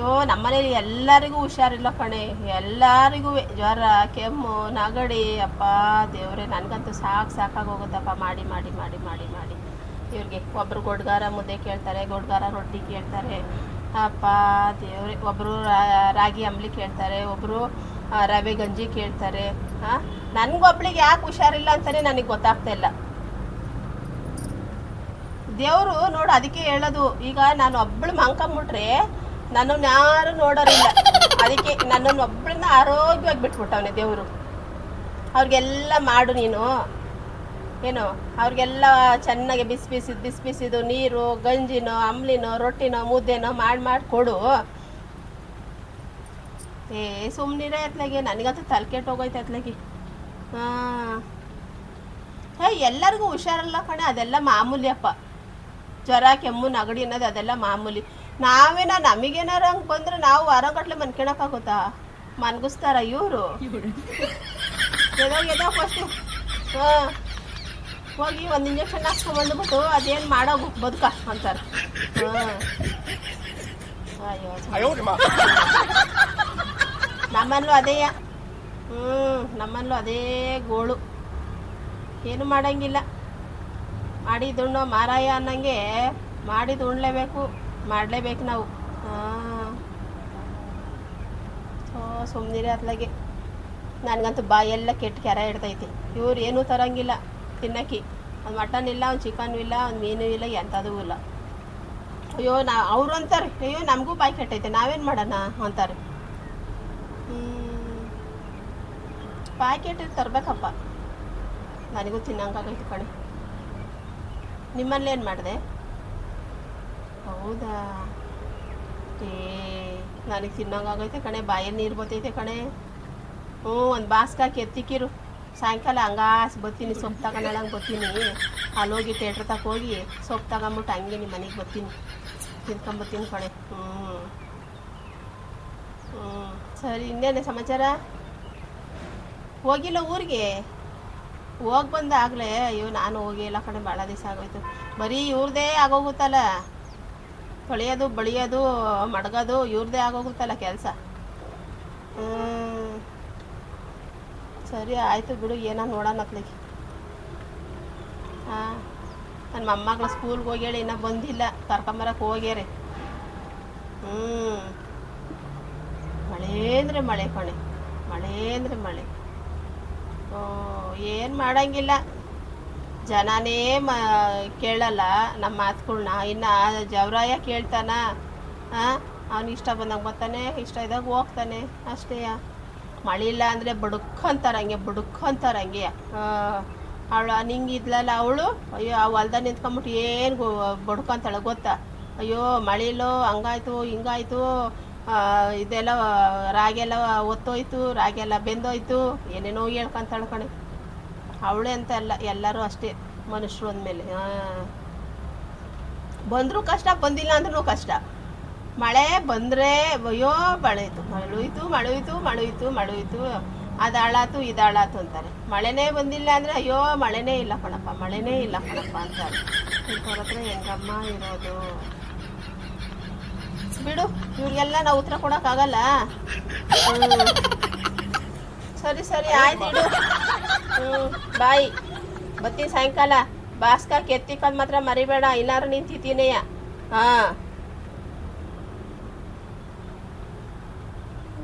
ಅಯ್ಯೋ, ನಮ್ಮನೇಲಿ ಎಲ್ಲರಿಗೂ ಹುಷಾರಿಲ್ಲ ಕಣೆ. ಎಲ್ಲರಿಗೂ ಜ್ವರ, ಕೆಮ್ಮು, ನಗಡಿ. ಅಪ್ಪ ದೇವ್ರೆ, ನನಗಂತೂ ಸಾಕು ಹೋಗುತ್ತಪ್ಪ. ಮಾಡಿ ಮಾಡಿ ಮಾಡಿ ಮಾಡಿ ಮಾಡಿ. ಇವ್ರಿಗೆ ಒಬ್ರು ಗೊಡ್ಗಾರ ಮುದ್ದೆ ಕೇಳ್ತಾರೆ, ಗೊಡ್ಗಾರ ರೊಟ್ಟಿ ಕೇಳ್ತಾರೆ. ಅಪ್ಪ ದೇವ್ರೆ ಒಬ್ಬರು ರಾಗಿ ಅಂಬ್ಲಿ ಕೇಳ್ತಾರೆ ಒಬ್ಬರು ರವೆ ಗಂಜಿ ಕೇಳ್ತಾರೆ. ಹಾಂ ನನಗೊಬ್ಳಿಗೆ ಯಾಕೆ ಹುಷಾರಿಲ್ಲ ಅಂತಲೇ ನನಗೆ ಗೊತ್ತಾಗ್ತಾ ಇಲ್ಲ. ದೇವರು ನೋಡು ಅದಕ್ಕೆ ಹೇಳೋದು, ಈಗ ನಾನು ಒಬ್ಬಳು ಮಂಕೊಂಬಿಟ್ರೆ ನನ್ನನ್ನು ಯಾರು ನೋಡೋರಿಲ್ಲ. ಅದಕ್ಕೆ ನನ್ನನ್ನು ಒಬ್ಬಳನ್ನ ಆರೋಗ್ಯವಾಗಿ ಬಿಟ್ಬಿಟ್ಟವನೆ ದೇವರು. ಅವ್ರಿಗೆಲ್ಲ ಮಾಡು ನೀನು. ಏನು, ಅವ್ರಿಗೆಲ್ಲ ಚೆನ್ನಾಗಿ ಬಿಸಿ ಬಿಸಿ ಬಿಸಿ ಬಿಸಿದು ನೀರು, ಗಂಜಿನೋ, ಅಂಬ್ಲಿನೋ, ರೊಟ್ಟಿನೋ, ಮುದ್ದೆನೋ ಮಾಡಿ ಮಾಡಿ ಕೊಡು. ಏ ಸುಮ್ಮನಿರೇ ಎತ್ಲಾಗೆ ನನಗಂತೂ ತಲೆ ಕೆಟ್ಟು ಹೋಗೋಯ್ತು ಎತ್ಲಾಗಿ ಹಾಂ. ಹೇ, ಎಲ್ಲರಿಗೂ ಹುಷಾರಲ್ಲ ಕಣೆ. ಅದೆಲ್ಲ ಮಾಮೂಲಿ ಅಪ್ಪ. ಜ್ವರ, ಕೆಮ್ಮು, ನಗಡಿ ಅನ್ನೋದು ಅದೆಲ್ಲ ಮಾಮೂಲಿ. ನಾವೇನ ನಮಗೇನಾರ ಹಂಗೆ ಬಂದ್ರೆ ನಾವು ವಾರಗಟ್ಲೆ ಮನ್ಕೊಳಕ್ಕಾಗುತ್ತಾ? ಮನ್ಗಿಸ್ತಾರ ಇವರು. ಎದೋ ಎದೋ ಫಸ್ಟು ಹಾಂ. ಹೋಗಿ ಒಂದು ಇಂಜೆಕ್ಷನ್ ಹಾಕ್ಸ್ಕೊಂಬಂದ್ಬಿಟ್ಟು ಅದೇನು ಮಾಡೋ ಬದುಕ ಅಂತಾರೆ. ಹಾಂ. ಅಯ್ಯೋ ನಮ್ಮಲ್ಲೂ ಅದೇ. ಹ್ಞೂ ನಮ್ಮಲ್ಲೂ ಅದೇ ಗೋಳು. ಏನು ಮಾಡಂಗಿಲ್ಲ. ಮಾಡಿದುಣ್ಣೋ ಮಾರಾಯ ಅನ್ನಂಗೆ ಮಾಡಿದ ಉಣ್ಲೇಬೇಕು ಮಾಡಲೇಬೇಕು ನಾವು. ಹಾಂ ಸುಮ್ಮನಿರೇ ಅತ್ಲಾಗೆ ನನಗಂತೂ ಬಾಯೆಲ್ಲ ಕೆಟ್ಟ ಕೆರ ಇಡ್ತೈತಿ ಇವ್ರು ಏನೂ ತರಂಗಿಲ್ಲ ತಿನ್ನಕ್ಕೆ. ಒಂದು ಮಟನ್ ಇಲ್ಲ, ಒಂದು ಚಿಕನ್ ಇಲ್ಲ, ಒಂದು ಮೀನು ಇಲ್ಲ ಎಂಥದೂ ಇಲ್ಲ. ಅಯ್ಯೋ, ನಾ ಅವರು ಅಂತಾರೆ, ಅಯ್ಯೋ, ನಮಗೂ ಬಾಯಿ ಕೆಟ್ಟೈತೆ, ನಾವೇನು ಮಾಡೋಣ? ಅಂತಾರೆ. ಪ್ಯಾಕೆಟ್ ತರಬೇಕಪ್ಪ. ನನಗೂ ತಿನ್ನಂಗಾಗೈತೆ ಕಣೆ. ನಿಮ್ಮಲ್ಲಿ ಏನು ಮಾಡಿದೆ? ಹೌದಾ? ಏ, ನನಗೆ ತಿನ್ನೋಂಗಾಗೈತೆ ಕಣೆ, ಬಾಯಲ್ಲಿ ನೀರು ಬತ್ತೈತೆ ಕಣೆ. ಹ್ಞೂ, ಒಂದು ಬಾಸ್ಕಾಕಿ ಎತ್ತಿಕ್ಕಿರು ಸಾಯಂಕಾಲ ಹಂಗಾಸ್ ಬತ್ತೀನಿ ಸೊಪ್ಪು ತಗೊಂಡಳಂಗೆ ಬತ್ತೀನಿ ಅಲ್ಲಿ ಹೋಗಿ ಥಿಯೇಟ್ರ್ ತಕ ಹೋಗಿ ಸೊಪ್ಪು ತಗೊಂಬಿಟ್ಟು ಹಂಗೆ ನಿಮ್ಮ ಮನೆಗೆ ಬತ್ತೀನಿ ತಿನ್ಕೊಂಬತ್ತೀನಿ ಕಣೆ. ಹ್ಞೂ. ಹ್ಞೂ. ಸರಿ, ಇನ್ನೇನೆ ಸಮಾಚಾರ? ಹೋಗಿಲ್ಲ ಊರಿಗೆ? ಹೋಗಿ ಬಂದಾಗಲೇ, ಅಯ್ಯೋ, ನಾನು ಹೋಗಿಲ್ಲ ಕಣೆ ಭಾಳ ದಿವಸ ಆಗೋಯ್ತು. ಬರೀ ಇವ್ರದೇ ಆಗೋಗುತ್ತಲ್ಲ. ತೊಳೆಯೋದು ಬಳಿಯೋದು, ಮಡಗೋದು, ಇವ್ರದೇ ಆಗೋಗುತ್ತಲ್ಲ ಕೆಲಸ. ಸರಿ ಆಯಿತು ಬಿಡು, ಏನೋ ನೋಡೋಣ ಅತ್ಲಿಗೆ ಹಾಂ. ನನ್ನ ಮೊಮ್ಮಗಳ ಸ್ಕೂಲ್ಗೆ ಹೋಗ್ಯಾಳೆ, ಇನ್ನೂ ಬಂದಿಲ್ಲ ಕರ್ಕೊಂಬರಕ್ಕೆ ಹೋಗ್ಯಾರೆ. ಹ್ಞೂ ಮಳೆ ಅಂದರೆ ಮಳೆ ಕಣೆ. ಮಳೆ ಅಂದರೆ ಮಳೆ. ಓ, ಏನು ಮಾಡಂಗಿಲ್ಲ. ಜನನೇ ಮ, ಕೇಳಲ್ಲ ನಮ್ಮ ಮಾತುಗಳನ್ನ ಇನ್ನು ಜವರಾಯ ಕೇಳ್ತಾನ ಅವ್ನು ಇಷ್ಟ ಬಂದಂಗೆ ಬರ್ತಾನೆ ಇಷ್ಟ ಇದ್ದಾಗ ಹೋಗ್ತಾನೆ, ಅಷ್ಟೇ. ಮಳೆ ಇಲ್ಲ ಅಂದರೆ ಬಡುಕ್ಕಂತಾರೆ ಹಂಗೆ ಬಡುಕ್ಕಂತಾರೆ ಹಂಗೆ. ಅವಳು, ನಿಂಗೆ ಇದ್ಲಲ್ಲ ಅವಳು? ಅಯ್ಯೋ, ಆ ಹೊಲ್ದಾಗ ನಿಂತ್ಕೊಂಬಿಟ್ಟು ಏನು ಬಡ್ಕೊಂತಾಳೆ ಗೊತ್ತಾ? ಅಯ್ಯೋ ಮಳೆಲೋ ಹಂಗಾಯ್ತು, ಹಿಂಗಾಯ್ತು. ಇದೆಲ್ಲ ರಾಗಿ ಎಲ್ಲ ಒತ್ತೋಯ್ತು ರಾಗಿ ಎಲ್ಲ ಬೆಂದೋಯ್ತು. ಏನೇನೋ ಹೇಳ್ಕೊಂತಾಳೆ ಕಣೆ. ಅವಳೇ ಅಂತ ಅಲ್ಲ ಎಲ್ಲರೂ ಅಷ್ಟೇ ಮನುಷ್ಯರು ಅಂದಮೇಲೆ. ಬಂದರೂ ಕಷ್ಟ, ಬಂದಿಲ್ಲ ಅಂದ್ರೂ ಕಷ್ಟ. ಮಳೆ ಬಂದರೆ ಅಯ್ಯೋ, ಮಳೆಯಿತು ಮಳೆಯಿತು ಮಳೆಯಿತು ಮಳೆಯಿತು ಮಳೆಯಿತು ಅದು ಹಾಳಾತು ಇದು ಹಾಳಾತು ಅಂತಾರೆ. ಮಳೆನೇ ಬಂದಿಲ್ಲ ಅಂದರೆ ಅಯ್ಯೋ, ಮಳೆನೇ ಇಲ್ಲ ಕಣಪ್ಪ, ಮಳೆನೇ ಇಲ್ಲ ಕಣಪ್ಪ ಅಂತಾರೆ. ಹತ್ರ ಹೆಂಗಮ್ಮ ಇರೋದು? ಬಿಡು, ಇವ್ರಿಗೆಲ್ಲ ನಾವು ಉತ್ತರ ಕೊಡೋಕ್ಕಾಗಲ್ಲ. ಸರಿ ಸರಿ, ಆಯ್ತು ಇಡು ಹ್ಞೂ ಬಾಯ್. ಬತ್ತೀನಿ ಸಾಯಂಕಾಲ. ಬಾಸ್ಕ ಕೆತ್ತಿಕೊಂಡ್ ಮಾತ್ರ ಮರಿಬೇಡ. ಇನ್ನಾರು ನಿಂತಿದ್ದೀನೆಯ. ಹಾಂ.